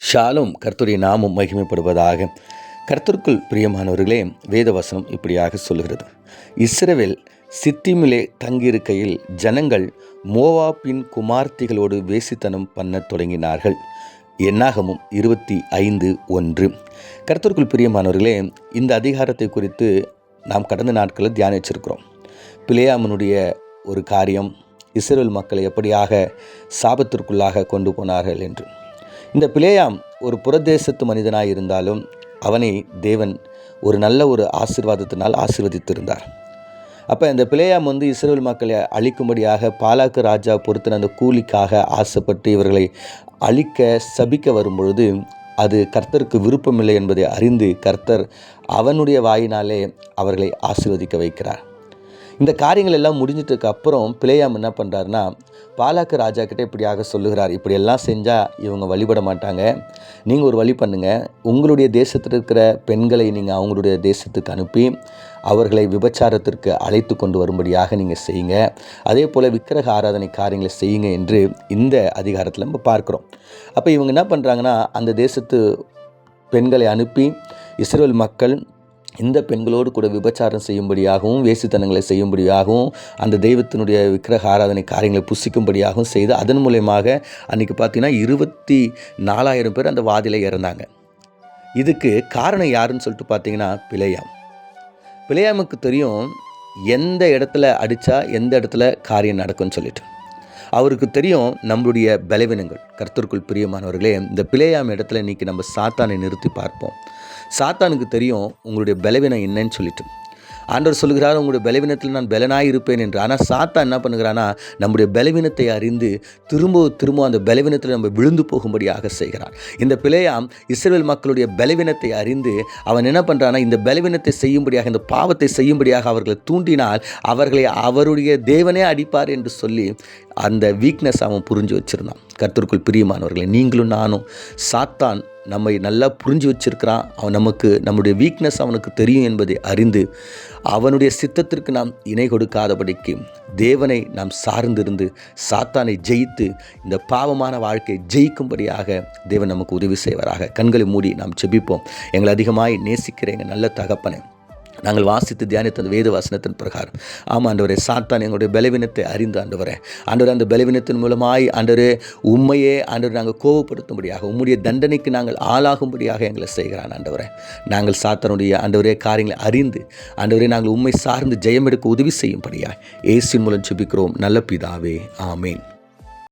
ஷாலும் கர்த்தருடைய நாமும் மகிமைப்படுவதாக கர்த்தருக்குள் பிரியமானவர்களே வேதவசனம் இப்படியாக சொல்கிறது இஸ்ரவேல் சித்திமிலே தங்கியிருக்கையில் ஜனங்கள் மோவாப்பின் குமார்த்திகளோடு வேசித்தனம் பண்ணத் தொடங்கினார்கள். என்னாகமும் இருபத்தி ஐந்து ஒன்று. கர்த்தருக்குள் பிரியமானவர்களே இந்த அதிகாரத்தை குறித்து நாம் கடந்த நாட்களில் தியானிச்சிருக்கிறோம். பிளேயாமனுடைய ஒரு காரியம் இஸ்ரேல் மக்களை எப்படியாக சாபத்திற்குள்ளாக கொண்டு போனார்கள் என்று. இந்த பிளேயாம் ஒரு புறதேசத்து மனிதனாக இருந்தாலும் அவனை தேவன் ஒரு நல்ல ஒரு ஆசீர்வாதத்தினால் ஆசீர்வதித்திருந்தார். அப்போ இந்த பிளேயாம் வந்து இஸ்ரேல் மக்களை அழிக்கும்படியாக பாலாக்கு ராஜா பொறுத்தின அந்த கூலிக்காக ஆசைப்பட்டு இவர்களை அழிக்க சபிக்க வரும்பொழுது அது கர்த்தருக்கு விருப்பமில்லை என்பதை அறிந்து கர்த்தர் அவனுடைய வாயினாலே அவர்களை ஆசீர்வதிக்க வைக்கிறார். இந்த காரியங்கள் எல்லாம் முடிஞ்சிட்டதுக்கு அப்புறம் பிளேயாம் என்ன பண்ணுறாருன்னா பாலாக்கு ராஜா கிட்டே இப்படியாக சொல்லுகிறார். இப்படியெல்லாம் செஞ்சால் இவங்க வழிபட மாட்டாங்க. நீங்கள் ஒரு வழி பண்ணுங்கள் உங்களுடைய தேசத்தில் இருக்கிற பெண்களை நீங்கள் அவங்களுடைய தேசத்துக்கு அனுப்பி அவர்களை விபச்சாரத்திற்கு அழைத்து கொண்டு வரும்படியாக நீங்கள் செய்யுங்க. அதே போல் விக்கிரக ஆராதனை காரியங்களை செய்யுங்க என்று இந்த அதிகாரத்தில் நம்ம பார்க்குறோம். அப்போ இவங்க என்ன பண்ணுறாங்கன்னா அந்த தேசத்து பெண்களை அனுப்பி இஸ்ரேல் மக்கள் இந்த பெண்களோடு கூட விபச்சாரம் செய்யும்படியாகவும் வேசித்தனங்களை செய்யும்படியாகவும் அந்த தெய்வத்தினுடைய விக்கிரக ஆராதனை காரியங்களை புசிக்கும்படியாகவும் செய்து அதன் மூலயமாக அன்றைக்கி பார்த்தீங்கன்னா இருபத்தி நாலாயிரம் பேர் அந்த வாதியில் இறந்தாங்க. இதுக்கு காரணம் யாருன்னு சொல்லிட்டு பார்த்தீங்கன்னா பிழையாம். பிழையாமுக்கு தெரியும் எந்த இடத்துல அடித்தா எந்த இடத்துல காரியம் நடக்கும்னு சொல்லிட்டு. அவருக்கு தெரியும் நம்மளுடைய பலவீனங்கள். கர்த்தருக்குள் பிரியமானவர்களே இந்த பிழையாம் இடத்துல இன்றைக்கி நம்ம சாத்தானை நிறுத்தி பார்ப்போம். சாத்தானுக்கு தெரியும் உங்களுடைய பலவீனம் என்னன்னு சொல்லிட்டு. ஆண்டவர் சொல்கிறார் உங்களுடைய பலவீனத்தில் நான் பலனாக இருப்பேன் என்று. ஆனால் சாத்தா என்ன பண்ணுகிறான்னா நம்முடைய பலவீனத்தை அறிந்து திரும்ப திரும்ப அந்த பலவீனத்தில் நம்ம விழுந்து போகும்படியாக செய்கிறான். இந்த பிழையாம் இஸ்ரேல் மக்களுடைய பலவீனத்தை அறிந்து அவன் என்ன பண்ணுறான்னா இந்த பலவீனத்தை செய்யும்படியாக இந்த பாவத்தை செய்யும்படியாக அவர்களை தூண்டினால் அவர்களை அவருடைய தேவனே அடிப்பார் என்று சொல்லி அந்த வீக்னஸ் அவன் புரிஞ்சு வச்சுருந்தான். கருத்திற்குள் பிரியமானவர்களை நீங்களும் நானும் சாத்தான் நம்மை நல்லா புரிஞ்சு வச்சிருக்கிறான். அவன் நமக்கு நம்முடைய வீக்னஸ் அவனுக்கு தெரியும் என்பதை அறிந்து அவனுடைய சித்தத்திற்கு நாம் இணை கொடுக்காதபடிக்கு தேவனை நாம் சார்ந்திருந்து சாத்தானை ஜெயித்து இந்த பாவமான வாழ்க்கை ஜெயிக்கும்படியாக தேவன் நமக்கு உதவி செய்வாராக. கண்களை மூடி நாம் செபிப்போம் எங்களை அதிகமாய் நேசிக்கிற எங்கள் நல்ல தகப்பனை நாங்கள் வாசித்து தியானித்த வேத வசனத்தின் பிரகாரம். ஆமாம் ஆண்டவரே சாத்தான் எங்களுடைய பலவீனத்தை அறிந்து ஆண்டவரே. ஆண்டவர் அந்த பலவீனத்தின் மூலமாய் ஆண்டவரே உண்மையே ஆண்டவர் நாங்கள் கோபப்படுத்தும்படியாக உம்முடைய தண்டனைக்கு நாங்கள் ஆளாகும்படியாக எங்களை செய்கிறான் ஆண்டவரே. நாங்கள் சாத்தானுடைய ஆண்டவரே காரியங்களை அறிந்து ஆண்டவரே நாங்கள் உண்மை சார்ந்து ஜெயம் எடுக்க உதவி செய்யும்படியாக ஏசின் மூலம் செபிக்கிறோம் நல்ல பிதாவே ஆமேன்.